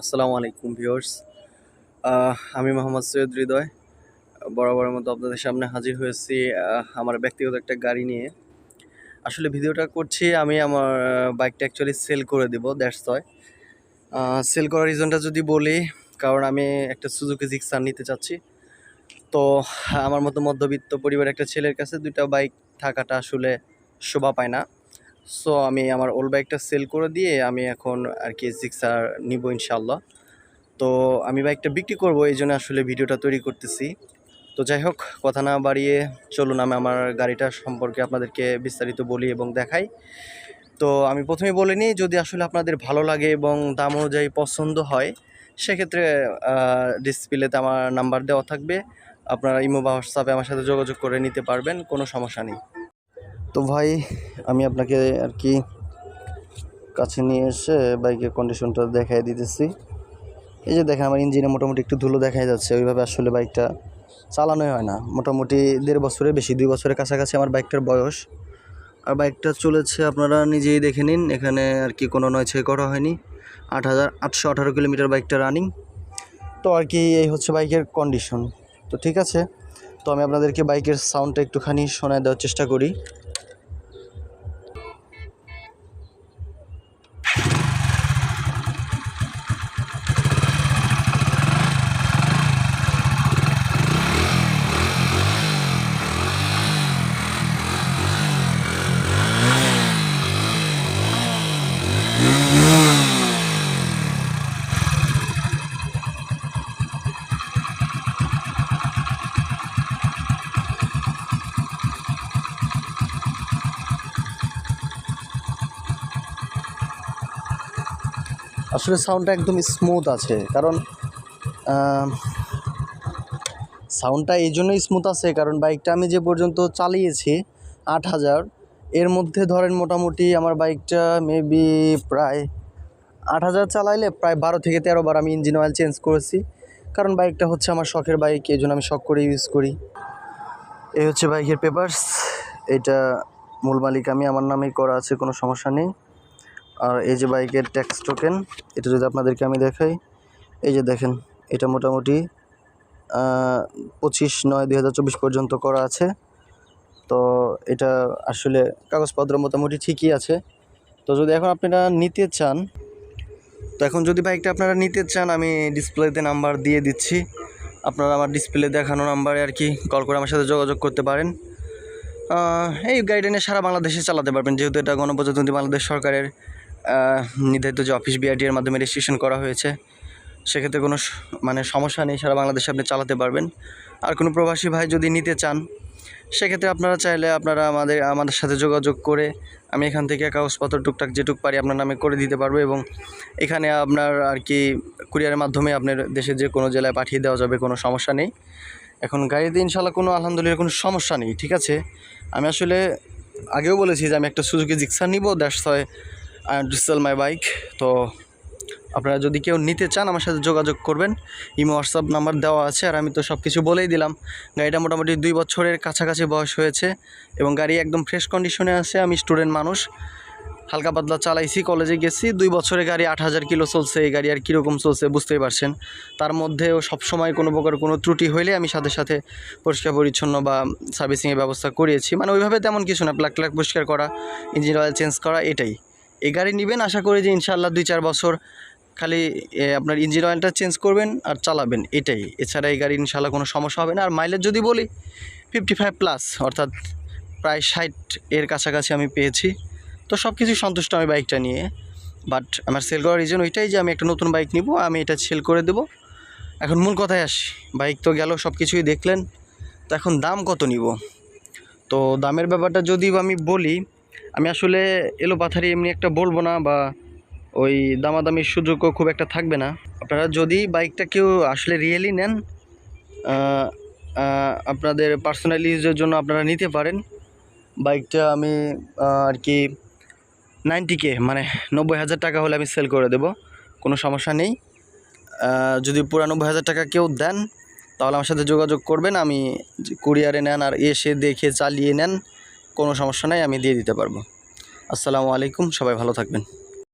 আসসালামু আলাইকুম ভিউয়ার্স। আমি মোহাম্মদ সৈয়দ হৃদয়। বরাবরের মতো আপনাদের সামনে হাজির হয়েছি আমার ব্যক্তিগত একটা গাড়ি নিয়ে। আসলে ভিডিওটা করছি, আমি আমার বাইকটা অ্যাকচুয়ালি সেল করে দেব দ্যাটস হয় সেল করার রিজনটা যদি বলি, কারণ আমি একটা সুজুকি জিক্সার নিতে চাচ্ছি। তো আমার মতো মধ্যবিত্ত পরিবারের একটা ছেলের কাছে দুইটা বাইক থাকাটা আসলে শোভা পায় না। সো আমি আমার ওল্ড বাইকটা সেল করে দিয়ে আমি এখন আর কি জিক্সার নিব ইনশাল্লাহ তো আমি বাইকটা বিক্রি করব, এই জন্য আসলে ভিডিওটা তৈরি করতেছি। তো যাই হোক, কথা না বাড়িয়ে চলুন, আমি আমার গাড়িটা সম্পর্কে আপনাদেরকে বিস্তারিত বলি এবং দেখাই। তো আমি প্রথমে বলে নিই, যদি আসলে আপনাদের ভালো লাগে এবং দাম অনুযায়ী পছন্দ হয়, সেক্ষেত্রে ডিসপ্লেতে আমার নাম্বার দেওয়া থাকবে। আপনারা ইমো বা হোয়াটসঅ্যাপে আমার সাথে যোগাযোগ করে নিতে পারবেন, কোনো সমস্যা নেই। তো ভাই, আমি আপনাকে আর কি কাছে নিয়ে এসে বাইকের কন্ডিশনটা দেখাই দিতেছি। এই যে দেখেন, আমার ইঞ্জিনে মোটামুটি একটু ধুলো দেখা যাচ্ছে। ওইভাবে আসলে বাইকটা চালানোই হয় না। মোটামুটি দেড় বছরের, বেশি দুই বছরের কাছাকাছি আমার বাইকটার বয়স। আর বাইকটা চলেছে, আপনারা নিজেই দেখে নিন। এখানে আর কি কোনো নয় ছয় করা হয়নি। আট হাজার আটশো আঠারো কিলোমিটার বাইকটা রানিং তো আর কি এই হচ্ছে বাইকের কন্ডিশন তো ঠিক আছে, তো আমি আপনাদেরকে বাইকের সাউন্ডটা একটুখানি শোনায় দেওয়ার চেষ্টা করি। আসলে সাউন্ডটা একদম স্মুথ আছে, কারণ সাউন্ডটা এই জন্যই স্মুথ আছে, কারণ বাইকটা আমি যে পর্যন্ত চালিয়েছি আট হাজার, এর মধ্যে ধরেন মোটামুটি আমার বাইকটা মেবি প্রায় আট হাজার চালাইলে প্রায় বারো থেকে তেরো বার আমি ইঞ্জিন অয়েল চেঞ্জ করেছি, কারণ বাইকটা হচ্ছে আমার শখের বাইক এই জন্য আমি শখ করে ইউজ করি। এই হচ্ছে বাইকের পেপারস এটা মূল মালিক আমি, আমার নামেই করা আছে, কোনো সমস্যা নেই। আর এই যে বাইকের ট্যাক্স টোকেন, এটা যদি আপনাদেরকে আমি দেখাই, এই যে দেখেন, এটা মোটামুটি পঁচিশ নয় দুই পর্যন্ত করা আছে। তো এটা আসলে কাগজপত্র মোটামুটি ঠিকই আছে। তো যদি এখন আপনারা নিতে চান, তো এখন যদি বাইকটা আপনারা নিতে চান, আমি ডিসপ্লেতে নাম্বার দিয়ে দিচ্ছি। আপনারা আমার ডিসপ্লে দেখানো নাম্বারে আর কি কল করে আমার সাথে যোগাযোগ করতে পারেন। এই নিয়ে সারা বাংলাদেশে চালাতে পারবেন, যেহেতু এটা গণপ্রজাতন্ত্রী বাংলাদেশ সরকারের নির্ধারিত যে অফিস বিআরটি এর মাধ্যমে রেজিস্ট্রেশন করা হয়েছে, সেক্ষেত্রে কোনো মানে সমস্যা নেই, সারা বাংলাদেশে আপনি চালাতে পারবেন। আর কোনো প্রবাসী ভাই যদি নিতে চান, সেক্ষেত্রে আপনারা চাইলে আপনারা আমাদের আমাদের সাথে যোগাযোগ করে আমি এখান থেকে কাগজপত্র, টুকটাক যেটুক পারি আপনার নামে করে দিতে পারব এবং এখানে আপনার আর কি কুরিয়ারের মাধ্যমে আপনার দেশের যে কোনো জেলায় পাঠিয়ে দেওয়া যাবে, কোনো সমস্যা নেই। এখন গাড়িতে ইনশাল্লাহ কোনো আলহামদুলিল্লাহ কোনো সমস্যা নেই, ঠিক আছে? আমি আসলে আগেও বলেছি যে আমি একটা সুজুকি জিক্সার নিব that's why to sell my bike তো আপনারা যদি কেউ নিতে চান, আমার সাথে যোগাযোগ করবেন। ইমো হোয়াটসঅ্যাপ নাম্বার দেওয়া আছে, আর আমি তো সব কিছু বলেই দিলাম। গাড়িটা মোটামুটি দুই বছরের কাছাকাছি বয়স হয়েছে এবং গাড়ি একদম ফ্রেশ কন্ডিশনে আছে। আমি স্টুডেন্ট মানুষ। হালকা পাতলা চালাইছি কলেজে গেছি। দুই বছরে গাড়ি আট হাজার কিলো চলছে। এই গাড়ি আর কীরকম চলছে বুঝতেই পারছেন। তার মধ্যেও সবসময় কোনো প্রকার কোনো ত্রুটি হইলে আমি সাথে সাথে পরিষ্কার, পরিচ্ছন্ন বা সার্ভিসিংয়ের ব্যবস্থা করিয়েছি। মানে ওইভাবে তেমন কিছু না। প্লাক ট্লাক পরিষ্কার করা ইঞ্জিন অয়েল চেঞ্জ করা, এটাই। এই গাড়ি নেবেন, আশা করি যে ইনশাআল্লাহ দুই চার বছর খালি আপনার ইঞ্জিন অয়েলটা চেঞ্জ করবেন আর চালাবেন, এটাই। এছাড়া এই গাড়ি ইনশাল্লাহ কোনো সমস্যা হবে না। আর মাইলেজ যদি বলি ফিফটি ফাইভ প্লাস অর্থাৎ প্রায় ষাট এর কাছাকাছি আমি পেয়েছি। তো সব কিছুই সন্তুষ্ট আমি বাইকটা নিয়ে। বাট আমার সেল করার রিজন ওইটাই যে আমি একটা নতুন বাইক নিব, আমি এটা সেল করে দেবো। এখন মূল কথায় আসি বাইক তো গেল সব কিছুই দেখলেন। তো এখন দাম কত নিব? তো দামের ব্যাপারটা যদি আমি বলি আমি আসলে এলো পাথারি এমনি একটা বলব না বা ওই দামাদামির সুযোগও খুব একটা থাকবে না। আপনারা যদি বাইকটা কেউ আসলে রিয়েলি নেন আপনাদের পার্সোনাল ইউজের জন্য আপনারা নিতে পারেন। বাইকটা আমি আর কি নাইনটি কে মানে নব্বই হাজার টাকা হলে আমি সেল করে দেব, কোনো সমস্যা নেই। যদি পুরানব্বই হাজার টাকা কেউ দেন, তাহলে আমার সাথে যোগাযোগ করবেন, আমি কুরিয়ারে নেন আর এসে দেখে চালিয়ে নেন। কোনো সমস্যা নাই আমি দিয়ে দিতে পারব। আসসালামু আলাইকুম সবাই ভালো থাকবেন।